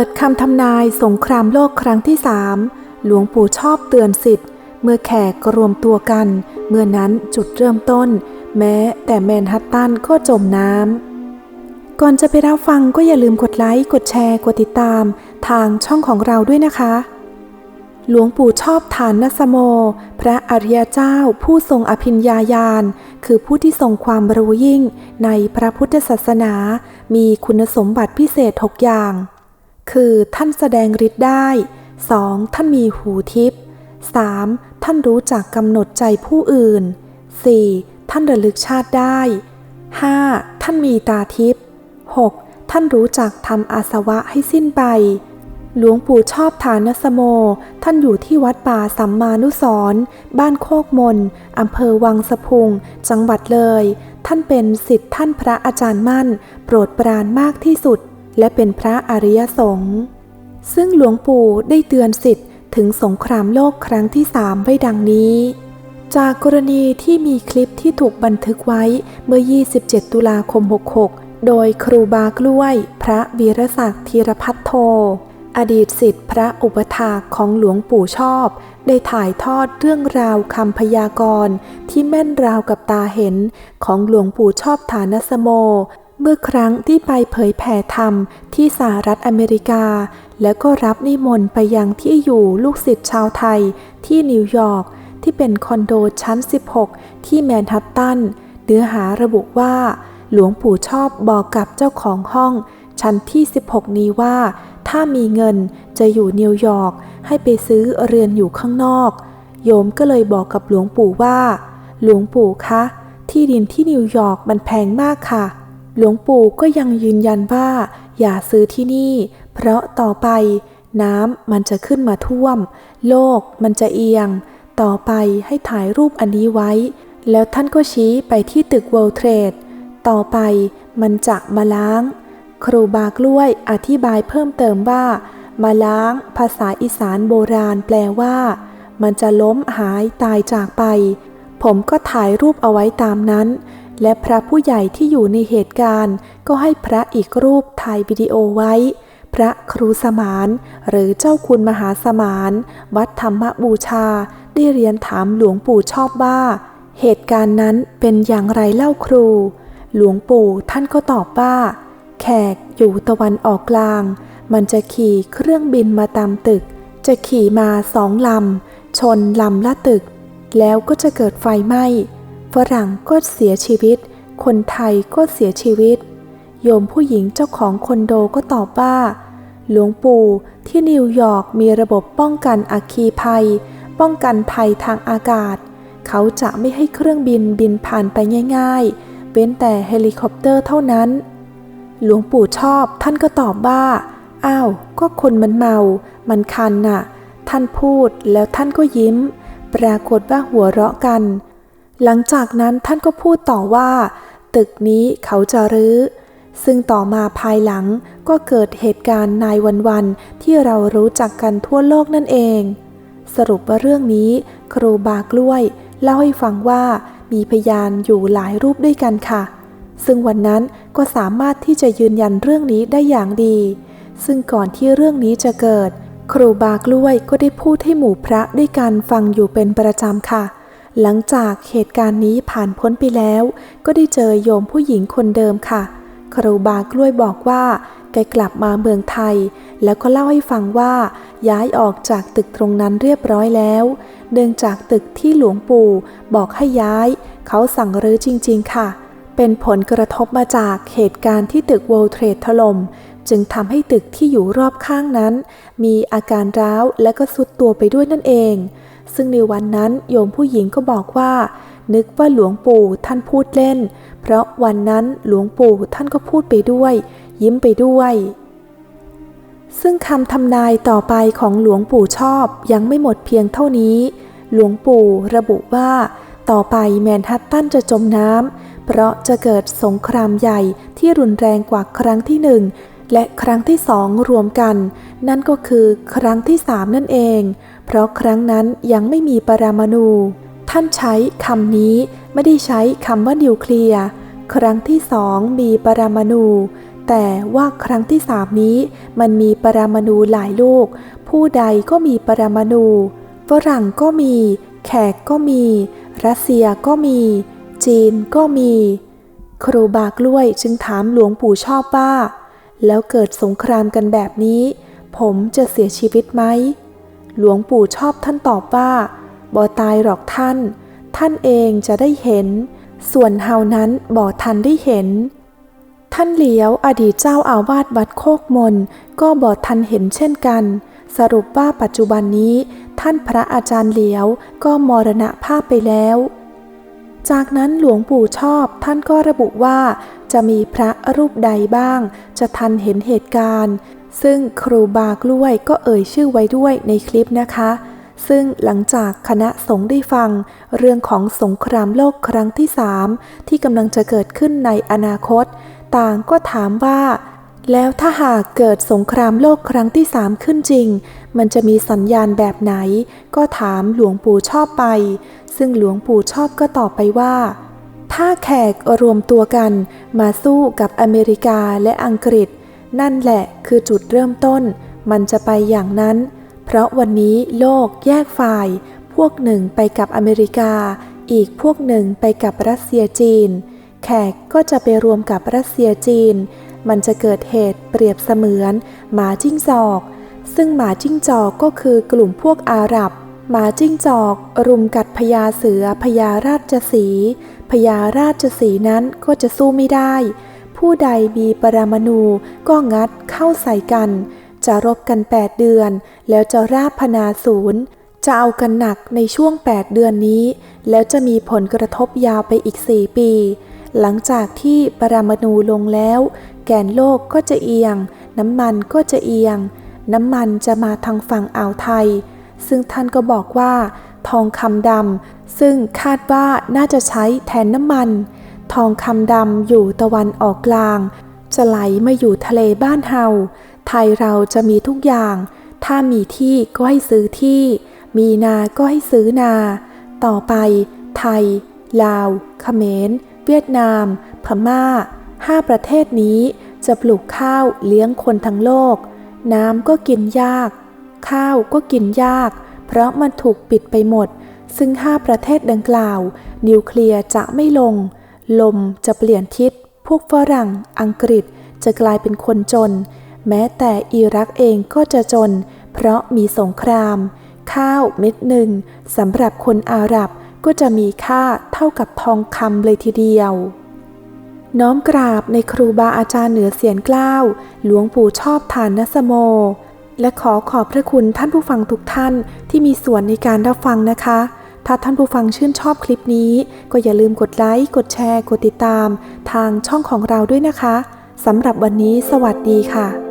กิดคำทำนายสงครามโลกครั้งที่สามหลวงปู่ชอบเตือนสิทธิ์ เมื่อแขกรวมตัวกัน เมื่อนั้นจุดเริ่มต้น แม้แต่แมนฮัตตันก็จมน้ำ ก่อนจะไปรับฟังก็อย่าลืมกดไลค์ กดแชร์ กดติดตาม ทางช่องของเราด้วยนะคะ หลวงปู่ชอบฐานนสโม พระอริยเจ้าผู้ทรงอภิญญาญาณ คือผู้ที่ทรงความรู้ยิ่งในพระพุทธศาสนา มีคุณสมบัติพิเศษ 6 อย่าง คือท่านแสดงฤทธิ์ได้ 2. ท่านมีหูทิพย์ 3. ท่านรู้จักกำหนดใจผู้อื่น 4. ท่านระลึกชาติได้ 5. ท่านมีตาทิพย์ 6. ท่านรู้จักทำอาสวะให้สิ้นไป หลวงปู่ชอบฐานสโม ท่านอยู่ที่วัดป่าสัมมานุสร์บ้านโคกมนอำเภอวังสะพุง จังหวัดเลย ท่านเป็นสิทธิ์ท่านพระอาจารย์มั่น โปรดปรานมากที่สุด และเป็นพระอริยสงฆ์ซึ่งหลวงปู่ได้เตือนสิทธิ์ถึงสงครามโลกครั้งที่สามไว้ดังนี้ จากกรณีที่มีคลิปที่ถูกบันทึกไว้เมื่อ 27 ตุลาคม 66 โดยครูบากล้วย พระวีรศักดิ์ธีรพัฒโท อดีตสิทธิ์พระอุปถากของหลวงปู่ชอบ ได้ถ่ายทอดเรื่องราวคำพยากรณ์ที่แม่นราวกับตาเห็นของหลวงปู่ชอบฐานสโม เมื่อครั้งที่ไปเผยแผ่ธรรมที่สหรัฐอเมริกา แล้วก็รับนิมนต์ไปยังที่อยู่ลูกศิษย์ชาวไทยที่นิวยอร์กที่เป็นคอนโดชั้น 16 ที่แมนฮัตตันเนื้อหาระบุว่า หลวงปู่ชอบบอกกับเจ้าของห้อง ชั้นที่ 16 นี้ว่า ถ้ามีเงินจะอยู่นิวยอร์กให้ไปซื้อเรือนอยู่ข้างนอก โยมก็เลยบอกกับหลวงปู่ว่า หลวงปู่คะ ที่ดินที่นิวยอร์กมันแพงมากค่ะ หลวงปู่ก็ยังยืนยันว่า อย่าซื้อที่นี่ เพราะต่อไปน้ำมันจะขึ้นมาท่วม โลกมันจะเอียง ต่อไปให้ถ่ายรูปอันนี้ไว้ แล้วท่านก็ชี้ไปที่ตึก World Trade ต่อไปมันจะมาล้าง ครูบากล้วยอธิบายเพิ่มเติมว่า มาล้างภาษาอีสานโบราณแปลว่า มันจะล้มหายตายจากไป ผมก็ถ่ายรูปเอาไว้ตามนั้น และพระผู้ใหญ่ที่อยู่ในเหตุการณ์ ก็ให้พระอีกรูปถ่ายวิดีโอไว้ พระครูสมาน หรือเจ้าคุณมหาสมาน วัดธรรมบูชา ได้เรียนถามหลวงปู่ชอบว่า เหตุการณ์นั้นเป็นอย่างไรเล่าครู หลวงปู่ท่านก็ตอบว่า แขกอยู่ตะวันออกกลาง มันจะขี่เครื่องบินมาตามตึก จะขี่มาสองลำชนลำละตึก แล้วก็จะเกิดไฟไหม้ ฝรั่งก็เสียชีวิต คนไทยก็เสียชีวิต โยมผู้หญิงเจ้าของคอนโดก็ตอบว่า หลวงปู่ที่นิวยอร์กมีระบบป้องกันอัคคีภัย ป้องกันภัยทางอากาศ เขาจะไม่ให้เครื่องบินบินผ่านไปง่ายๆ เว้นแต่เฮลิคอปเตอร์เท่านั้น หลวงปู่ชอบท่านก็ตอบว่า อ้าว ก็คนมันเมา มันคันน่ะ ท่านพูดแล้วท่านก็ยิ้ม ปรากฏว่าหัวเราะกัน หลังจากนั้นท่านก็พูดต่อว่า ตึกนี้เขาจะรื้อ ซึ่งต่อมาภายหลังก็เกิดเหตุการณ์นายวันๆที่เรารู้จักกันทั่วโลกนั่นเอง สรุปว่าเรื่องนี้ครูบากล้วย เล่าให้ฟังว่ามีพยานอยู่หลายรูปด้วยกันค่ะ ซึ่งวันนั้นก็สามารถที่จะยืนยันเรื่องนี้ได้อย่างดี ซึ่งก่อนที่เรื่องนี้จะเกิด ครูบากล้วยก็ได้พูดให้หมู่พระด้วยกันฟังอยู่เป็นประจำค่ะ หลังจากเหตุการณ์นี้ผ่านพ้นไปแล้ว ก็ได้เจอโยมผู้หญิงคนเดิมค่ะ ครูบากล้วยบอกว่าแกกลับมาเมืองไทย แล้วก็เล่าให้ฟังว่า ย้ายออกจากตึกตรงนั้นเรียบร้อยแล้ว เนื่องจากตึกที่หลวงปู่บอกให้ย้าย เขาสั่งรื้อจริง ๆ ค่ะ เป็นผลกระทบมาจากเหตุการณ์ที่ตึก World Trade ถล่มจึงทำให้ตึกที่อยู่รอบข้างนั้น มีอาการร้าวและก็สุดตัวไปด้วยนั่นเอง ซึ่งในวันนั้นโยมผู้หญิงก็บอกว่า นึกว่าหลวงปู่ท่านพูดเล่น เพราะวันนั้นหลวงปู่ท่านก็พูดไปด้วย ยิ้มไปด้วย ซึ่งคำทำนายต่อไปของหลวงปู่ชอบยังไม่หมดเพียงเท่านี้ หลวงปู่ระบุว่า ต่อไปแมนฮัตตันจะจมน้ำเพราะจะเกิดสงครามใหญ่ที่รุนแรงกว่าครั้งที่หนึ่งและครั้งที่สองรวมกัน นั่นก็คือครั้งที่สามนั่นเอง เพราะครั้งนั้นยังไม่มีปรมาณู ท่านใช้คำนี้ไม่ได้ใช้คำว่านิวเคลียร์ครั้งที่สองมีปรมาณู แต่ว่าครั้งที่สามนี้มันมีปรมาณูหลายลูก ผู้ใดก็มีปรมาณูฝรั่งก็มี แขกก็มี รัสเซียก็มี จีนก็มี ครูบากล้วยจึงถามหลวงปู่ชอบว่า แล้วเกิดสงครามกันแบบนี้ ผมจะเสียชีวิตไหม หลวงปู่ชอบท่านตอบว่าบ่ตายหรอกท่าน ท่านเองจะได้เห็น ส่วนเฮานั้นบ่ทันได้เห็น ท่านเหลียวอดีตเจ้าอาวาสวัดโคกมน ก็บ่ทันเห็นเช่นกัน สรุปว่าปัจจุบันนี้ ท่านพระอาจารย์เหลียวก็มรณภาพไปแล้ว จากนั้นหลวงปู่ชอบท่านก็ระบุว่าจะมีพระรูปใดบ้าง จะทันเห็นเหตุการณ์ ซึ่งครูบากล้วยก็เอ่ยชื่อไว้ด้วยในคลิปนะคะ ซึ่งหลังจากคณะสงฆ์ได้ฟัง เรื่องของสงครามโลกครั้งที่สามที่กำลังจะเกิดขึ้นในอนาคต ต่างก็ถามว่า แล้วถ้าหากเกิดสงครามโลกครั้งที่สามขึ้นจริง มันจะมีสัญญาณแบบไหน ก็ถามหลวงปู่ชอบไป ซึ่งหลวงปู่ชอบก็ตอบไปว่าถ้าแขกรวมตัวกันมาสู้กับอเมริกาและอังกฤษ นั่นแหละคือจุดเริ่มต้น มันจะไปอย่างนั้น เพราะวันนี้โลกแยกฝ่าย พวกหนึ่งไปกับอเมริกา อีกพวกหนึ่งไปกับรัสเซียจีน แขกก็จะไปรวมกับรัสเซียจีน มันจะเกิดเหตุเปรียบเสมือน หมาจิ้งจอก ซึ่งหมาจิ้งจอกก็คือกลุ่มพวกอาหรับ หมาจิ้งจอก รุมกัดพญาเสือพญาราชสีพญาราชสีนั้นก็จะสู้ไม่ได้ ผู้ใดมีปรมาณูก็งัดเข้าใส่กัน จะรบกัน8เดือน แล้วจะราบพนาศูนย์จะเอากันหนักในช่วง 8 เดือนนี้ แล้วจะมีผลกระทบยาวไปอีก 4 ปี หลังจากที่ปรมาณูลงแล้ว แกนโลกก็จะเอียง น้ำมันก็จะเอียง น้ำมันจะมาทางฝั่งอ่าวไทย ซึ่งท่านก็บอกว่า ทองคำดำซึ่งคาดว่าน่าจะใช้แทนน้ำมัน ทองคำดำอยู่ตะวันออกกลาง จะไหลมาอยู่ทะเลบ้านเฮา ไทยเราจะมีทุกอย่าง ถ้ามีที่ก็ให้ซื้อที่ มีนาก็ให้ซื้อนา ต่อไป ไทย ลาวเขมร เวียดนาม พม่าห้าประเทศนี้จะปลูกข้าวเลี้ยงคนทั้งโลก น้ำก็กินยาก ข้าวก็กินยาก เพราะมันถูกปิดไปหมด ซึ่งห้าประเทศดังกล่าว นิวเคลียร์จะไม่ลง ลมจะเปลี่ยนทิศ พวกฝรั่ง อังกฤษจะกลายเป็นคนจน แม้แต่อิรักเองก็จะจน เพราะมีสงคราม ข้าวเม็ดหนึ่งสำหรับคนอาหรับก็จะมีค่าเท่ากับทองคำเลยทีเดียว น้อมกราบในครูบาอาจารย์เหนือเสียนกล้าว หลวงปู่ชอบฐานนสโม และขอขอบพระคุณท่านผู้ฟังทุกท่านที่มีส่วนในการรับฟังนะคะ ถ้าท่านผู้ฟังชื่นชอบคลิปนี้ ก็อย่าลืมกดไลค์ กดแชร์ กดติดตาม ทางช่องของเราด้วยนะคะ สำหรับวันนี้สวัสดีค่ะ